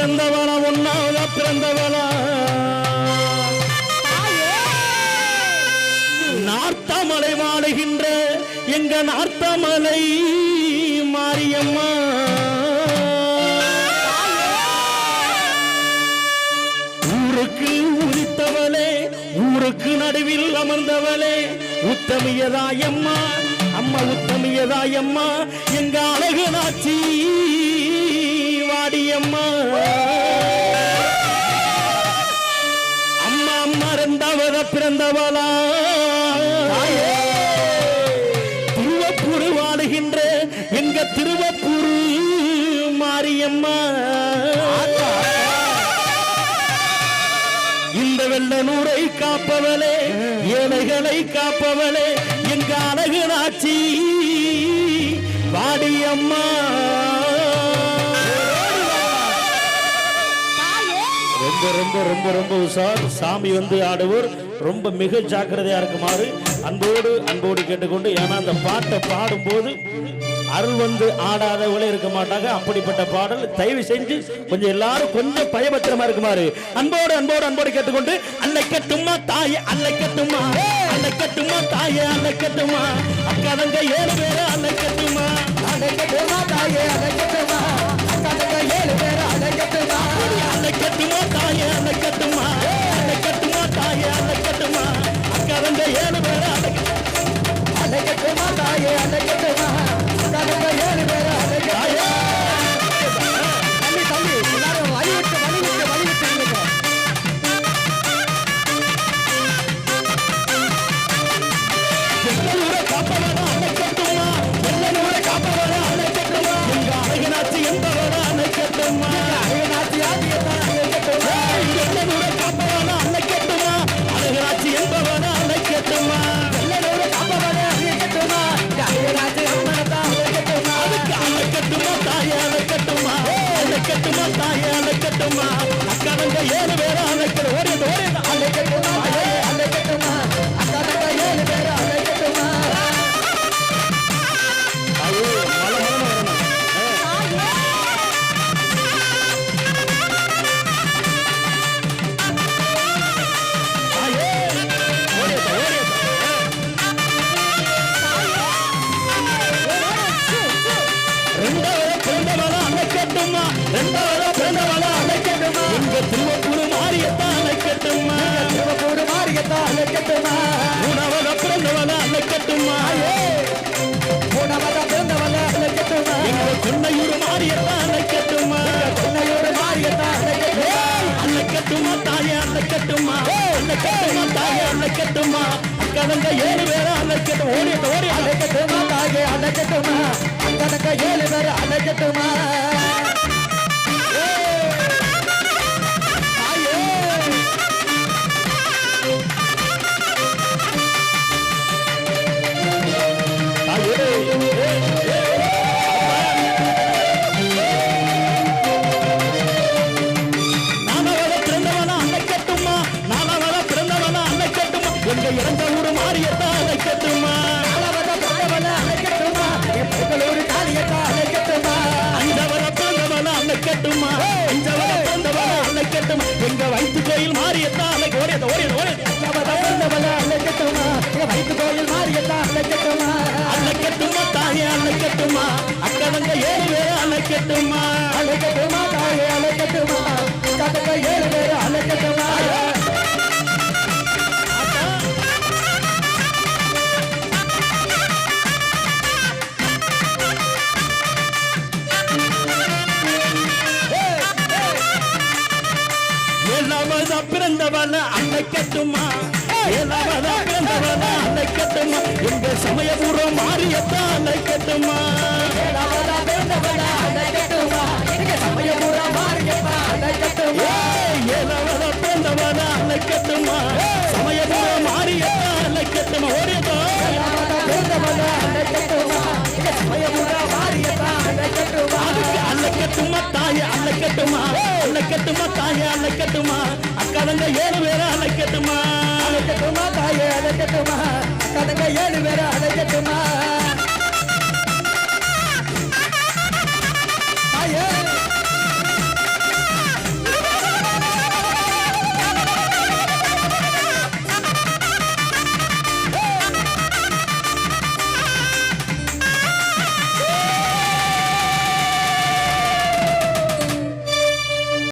பிறந்தவனா ஒன்னாவத பிறந்தவனா நார்த்தமலை வாழுகின்ற எங்க நார்த்தமலை மாரியம்மா. ஊருக்கு உதித்தவளே ஊருக்கு நடுவில் அமர்ந்தவளே உத்தமியதாயம்மா அம்மா உத்தமியதாயம்மா எங்க அழகு நாச்சி. அம்மா. அம்மா மறந்தவர பிறந்தவளா. திருவப்பூர் வாடுகின்ற எங்க திருவப்பூர் மாரியம்மா. இந்த வெள்ள நூரை காப்பவளே ஏழைகளை காப்பவளே எங்க அழகு நாச்சி ரொம்ப ரொம்ப ரொம்ப ரொம்ப உஷார். சாமி வந்து ஆடுவோர். ரொம்ப மிக ஜாக்கிரதையா இருக்குமாறு அன்போடு அன்போடு கேட்டுக்கொண்டு ஏன்னா அந்த பாட்டை பாடும்போது அருள் வந்து ஆடாதவங்களே இருக்க மாட்டாங்க. அப்படிப்பட்ட பாடல் தயவு செஞ்சு கொஞ்சம் எல்லாரும் கொஞ்சம் பயபத்திரமா இருக்குமாறு அன்போடு அன்போடு அன்போடு கேட்டுக்கொண்டு அல்லை கட்டுமா தாய அல்லை கட்டுமா? அல்லை கட்டுமா தாய அல்லை கட்டுமா? அக்கா தங்க ஏழு பேரு அல்லை கட்டுமா? அழைக்கட்டுமா தாயே அழைக்கட்டுமா அணைக்கட்டுமா ரெண்டாவது பிறந்தவள அணைக்கட்டுமா எங்க திருவப்பூர் மாரியத்தான் அணைக்கட்டுமா திருவப்பூர் மாரியத்தான் அழைக்கட்டுமா? மூணாவது பிறந்தவள அணைக்கட்டுமா மூணாவத அழைக்கட்டுமா? கொன்னையூர் அழைக்கட்டுமா? தாயே தாயே அக்கடங்க ஏழு பேரை அழைக்கட்டுமா தாயே அழைக்கட்டுமா? ஏழு பேர் அழைக்கட்டுமா? தாயே அணைக்கட்டுமா தாயே அக்கடங்க ஏழு பேரை அணைக்கட்டுமா பிறந்தவள அன்னை பிறந்தவன அணைக்கட்டுமா ஏழாவதா பிறந்தவன அணைக்கட்டுமா எங்க சமயபூர்வம் அன்னை கட்டுமா? இளவள பிறந்தவள அன்னை கட்டுமா? எங்க சமயபுரா மாரியத்தான் அன்னை கட்டுமா? இளவள பிறந்தவள அன்னை கட்டுமா? அணைக்கட்டுமா தாய அணைக்கட்டுமா அணைக்கட்டுமா தாய அணைக்கட்டுமா அக்கடங்க ஏழு பேரை அணைக்கட்டுமா அழைக்கட்டுமா தாயே அழைக்கட்டுமா கதங்க ஏழு பேரை அழைக்கட்டுமா